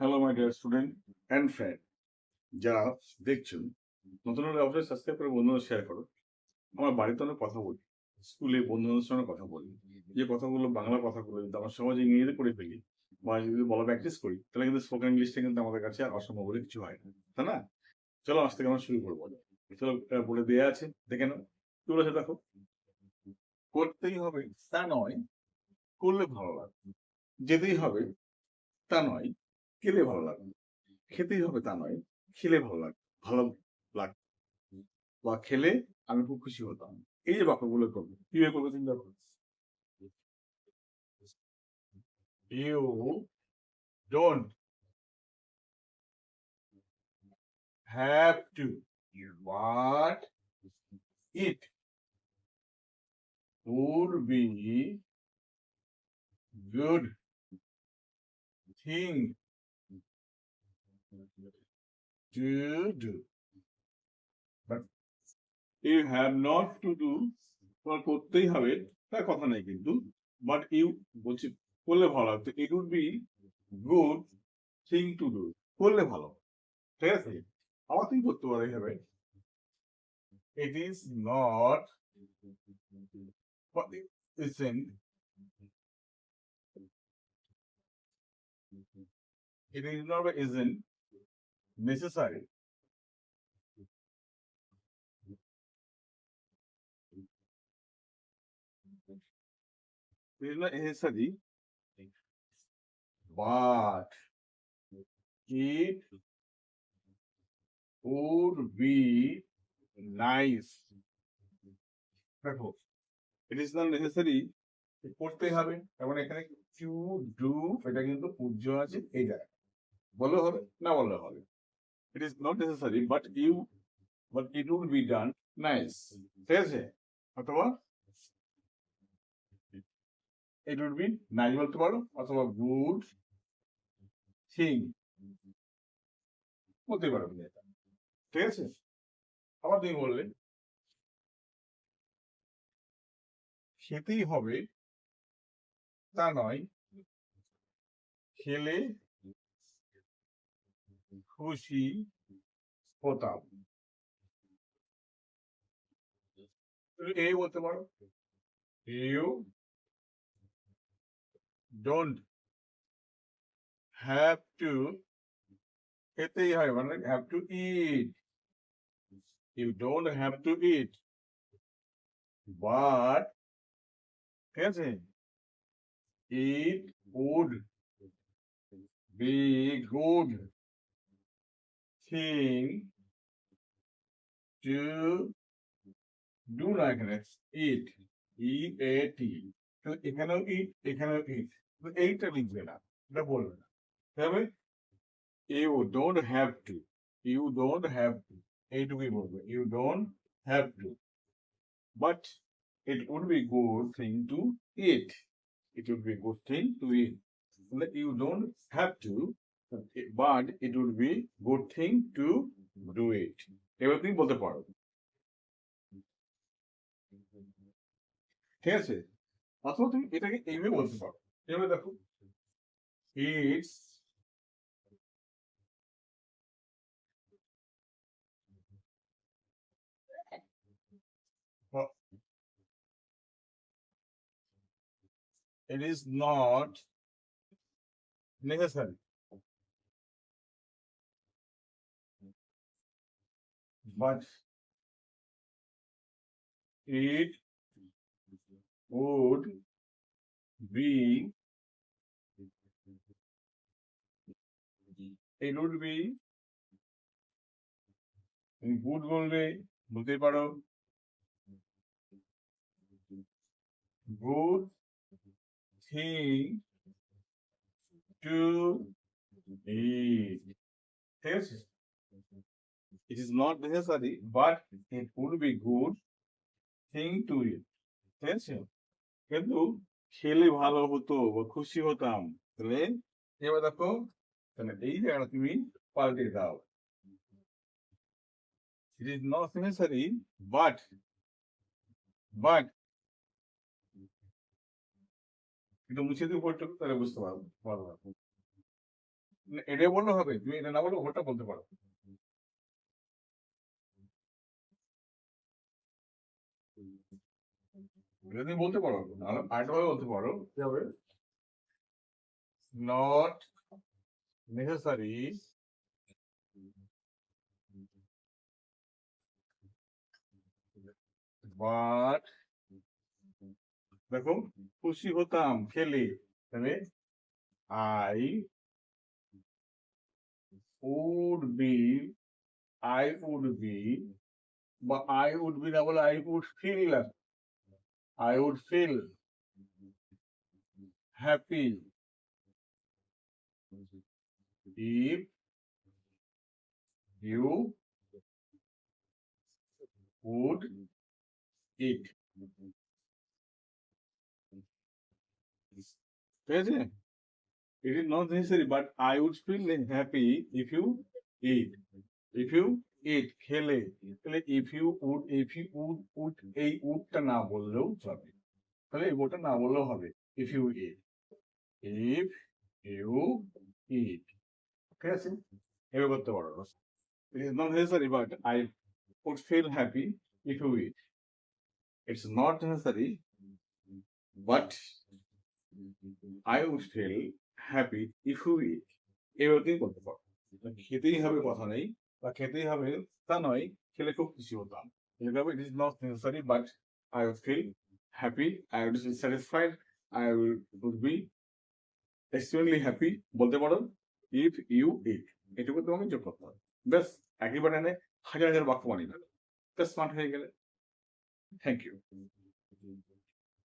Hello my dear student and friend যারা দেখছেন, নতুন হলে অবশ্যই সাবস্ক্রাইব করে বন্ধুরা শেয়ার করো। আমার বাড়িতে অনেক কথা বলি স্কুলে বন্ধুদের সঙ্গে কথা বলি, যে কথাগুলো, বাংলা কথাগুলো যদি আমার সমাজে ইংরেজিতে করে ফেলি বা যদি বলা প্র্যাকটিস করি, তাহলে কিন্তু স্পোকেন ইংলিশটা কিন্তু আমাদের কাছে আর অসম্ভব বলে কিছু হয় না, তাই না? চলো আজ থেকে আমরা শুরু করব। চলো বলে দেওয়া আছে, দেখে নাও। কি বলেছে দেখো? করতেই হবে তা নয়, করলে ভালো লাগবে। যেতেই হবে তা নয় খেলে ভালো লাগবে। খেতেই হবে তা নয়, খেলে ভালো লাগবে ভালো লাগবে বা খেলে আমি খুব খুশি হতাম। এই যে বাক্যগুলো করব কীভাবে করব চিন্তা করো। You don't have to but it would be good. Thing to do. But you have not to do, তোমার করতেই হবে তার কথা নেই কিন্তু বাট ইউ বলছি করলে ভালো লাগতো it would be good thing to do করলে ভালো ঠিক আছে? আবার তুমি করতে পারো এইভাবে। It is not isn't it is not isn't necessary is not necessary but it would be nice. দেখো ইট ইজ নট নেসেসারি করতে হবে এবং এখানে টু ডু এটা কিন্তু পূজ্য আছে এই জায়গায় বললে হবে না বললে হবে it is not necessary but you but it would be done nice ঠিক আছে অথবা ইট উড বি নাইস বলতে পারো অথবা গুড থিং বলতে পারো ঠিক আছে আবার তুমি বললে খেতেই হবে, তা নয়। খেলে খুশি হতাম তুমি এই বলতে পারো? ইউ ডোন্ট হ্যাভ টু খেতেই হয় মানে have to eat you don't have to eat but ঠিক আছে? It would be good thing to do না এখানে ইট ই এ টি তো এখানেও ইট এখানেও ইট এইটা লিখবে না। এটা বলবে না। তবে you don't have to you don't have to এইটুকুই বলবে। You don't have to but it would be good thing to eat. It would be good thing to eat. Like You don't have to, but it would be good thing to do it. এবার তুমি বলতে পারো ঠিক আছে অথবা তুমি এটাকে এইভাবে বলতে পারো এভাবে দেখো it's it is not necessary. But it would be it would be good বলবে বলতে পারো গুড থিং টু eat. ঠিক আছে not necessary but it would be good thing to eat ঠিক আছে কিন্তু খেলে ভালো হতো বা খুশি হতাম, তাহলে এবার দেখো, তাহলে এই জায়গাটা তুমি পাল্টে দাও। It is not necessary but but একটু মুছে দিয়ে পড়তে তাহলে বুঝতে পারব পারব এটা বললে হবে, তুমি এটা না বলে ওটা বলতে পারো। তুমি বলতে পারো নাহলে আরেকটা ভাবে বলতে পারো। কি হবে? নট নেসেসারি বাট দেখো খুশি হতাম খেলে। তাহলে I would be I would be বা আই উড বি না বলে I would feel I would feel happy if you would eat ঠিক আছে it is not necessary but I would feel happy if you eat if you eat খেলে তাহলে if you would if you would would এই উডটা না বললেও হবে তাহলে এই ওটা না বললেও হবে if you eat if you eat ঠিক আছে এভাবে করতে পারো it is not necessary but I would feel happy if you eat it's not necessary but I would feel happy if you eat এভাবেই করতে পারো খেতেই হবে কথা নেই বা খেতেই হবে তা নয়, খেলে খুব খুশি হতাম। এইভাবে it is not necessary but I would feel happy I would satisfied I would be extremely happy বলতে পারো ইফ ইউ ইট এটুকু তোমাকে যোগ করতে হবে। ব্যাস, একই বার হাজার হাজার বাক্য বানিয়ে ফেলো ব্যাস স্মার্ট হয়ে গেলে। Thank you